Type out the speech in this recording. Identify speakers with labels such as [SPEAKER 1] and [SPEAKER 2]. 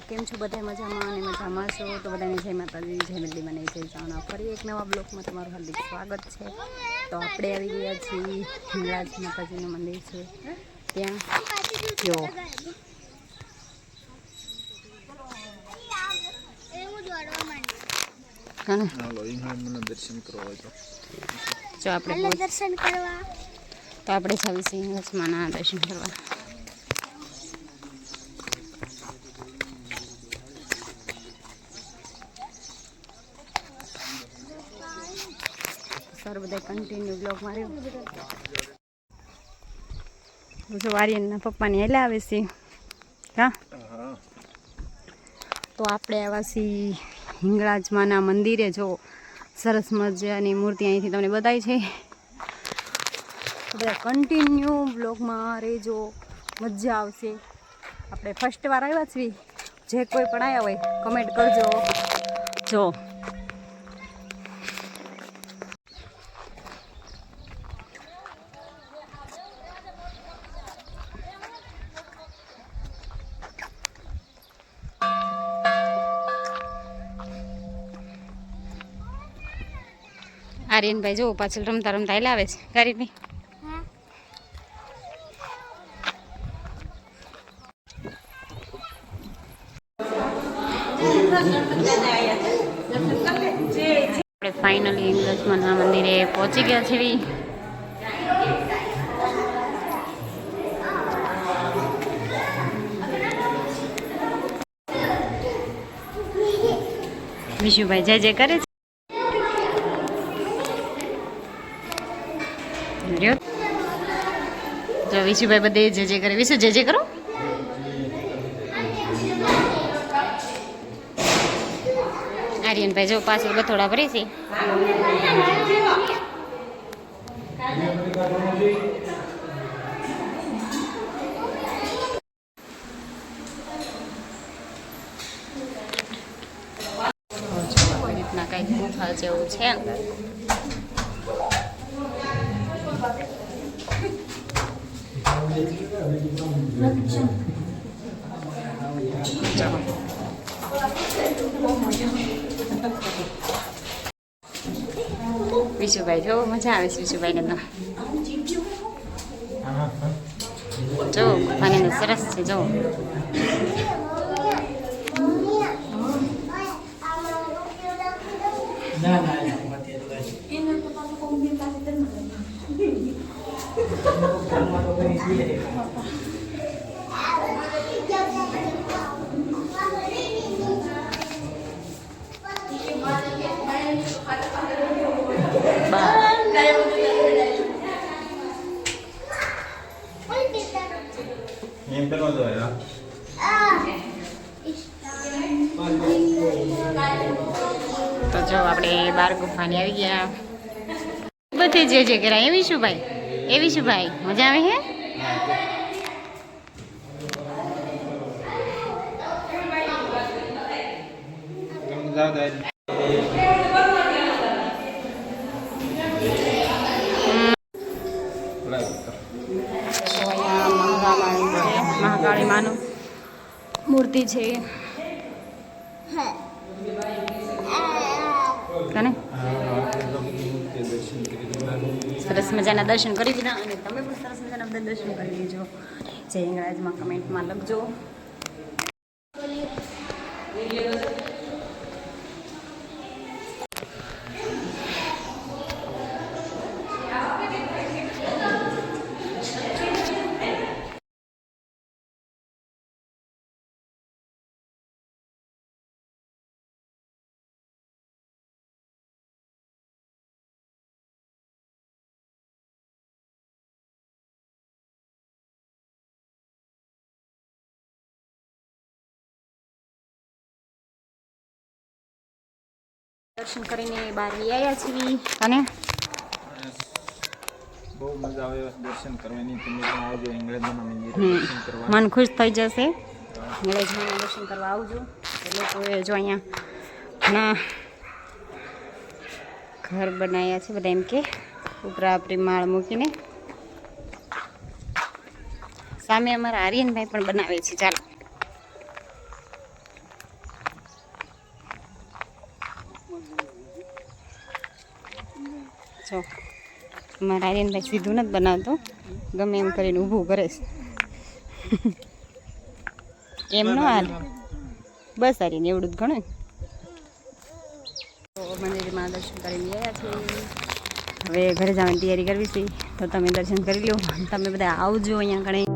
[SPEAKER 1] કેમ છો? બધા મજામાં અને મજામાં છો? તો બધાને જય માતાજી જય મંડી મને જય જાણા ફરી એક નવા બ્લોકમાં તમારું હાર્દિક સ્વાગત છે. તો આપણે આવી ગયા છીએ હિંગળાજ માતાજીનું મંદિર છે. ત્યાં જો.
[SPEAKER 2] દર્શન કરવા તો
[SPEAKER 1] જો આપણે
[SPEAKER 3] દર્શન કરવા.
[SPEAKER 1] તો આપણે જાવીશું હિંગળાજમાના દર્શન કરવા. સર બધા કન્ટિન્યુ બ્લોગ માર્યો. જો વારિયનના પપ્પાની હેલા આવે છે. હા? તો આપણે આવ્યા છીએ હિંગળાજમાના મંદિરે. જો સરસ મજાની મૂર્તિ અહીંથી તમને બતાવી છે. બધા કન્ટિન્યુ બ્લોગમાં રહેજો મજા આવશે. આપણે ફર્સ્ટ વાર આવ્યા છીએ. જે કોઈ પણ આવ્યા હોય કમેન્ટ કરજો. જો આર્યનભાઈ જો પાછળ રમતા રમતા હેલા આવે છે.
[SPEAKER 3] હા
[SPEAKER 1] આપણે ફાઇનલી ઇંગ્લજમાના મંદિરે પહોંચી ગયા છે વિશુભાઈ, જય જય કરે છે? જો વિશુભાઈ બધે જે જે કરે. વિશુ, જે જે કરો. આર્યનભાઈ જો પાછળ બથોડા ભરી છે. રીતના કંઈક ગુફા જેવું છે. વિશુભાઈ જો મજા આવે છે વિશુભાઈને તો. જો અને સરસ છે જો. બા
[SPEAKER 2] તો
[SPEAKER 1] તો જો આપણે બાર ગુફાની આવી ગયા. બધી જે જે આવીશું ભાઈ. એવી શું ભાઈ મજા આવે હે? મહાકાળી માનું. મૂર્તિ છે. મજાના દર્શન કરી દીધા અને તમે પણ સરસ મજાના બધા દર્શન કરી લેજો. જય હિંગળાજમાં કમેન્ટમાં લખજો. દર્શન કરીને બહાર લઈ આવ્યા છીએ. અને?
[SPEAKER 2] બહુ મજા આવે દર્શન કરવાની. તમે પણ આવજો ઇંગ્લેન્ડના મંદિર દર્શન કરવા.
[SPEAKER 1] મન ખુશ થઈ જશે. હિંગળાજમાના દર્શન કરવા આવજો. લોકોએ જો અહીંયા ઘણા ઘર બનાવ્યા છે બધા એમ કે. ઉપરા આપણી માળ મૂકીને. સામે અમારા આર્યનભાઈ પણ બનાવે છે. ચાલો. જો, મારા આર્યનભાઈ સીધું નથી બનાવતો. ગમે એમ કરીને ઊભું કરે છે. એમ ન હાલ. બસ આર્યન, એવડું જ ઘણું. તો મંદિરમાં દર્શન કરીને આવ્યા છીએ. હવે ઘરે જવાની તૈયારી કરવી છે, તો તમે દર્શન કરી લો. તમે બધા આવજો અહીંયા ઘણી